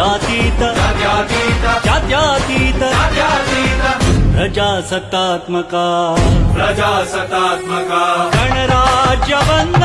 जात्यातीत जात्यातीत प्रजासत्तात्मका प्रजासत्तात्मका बंद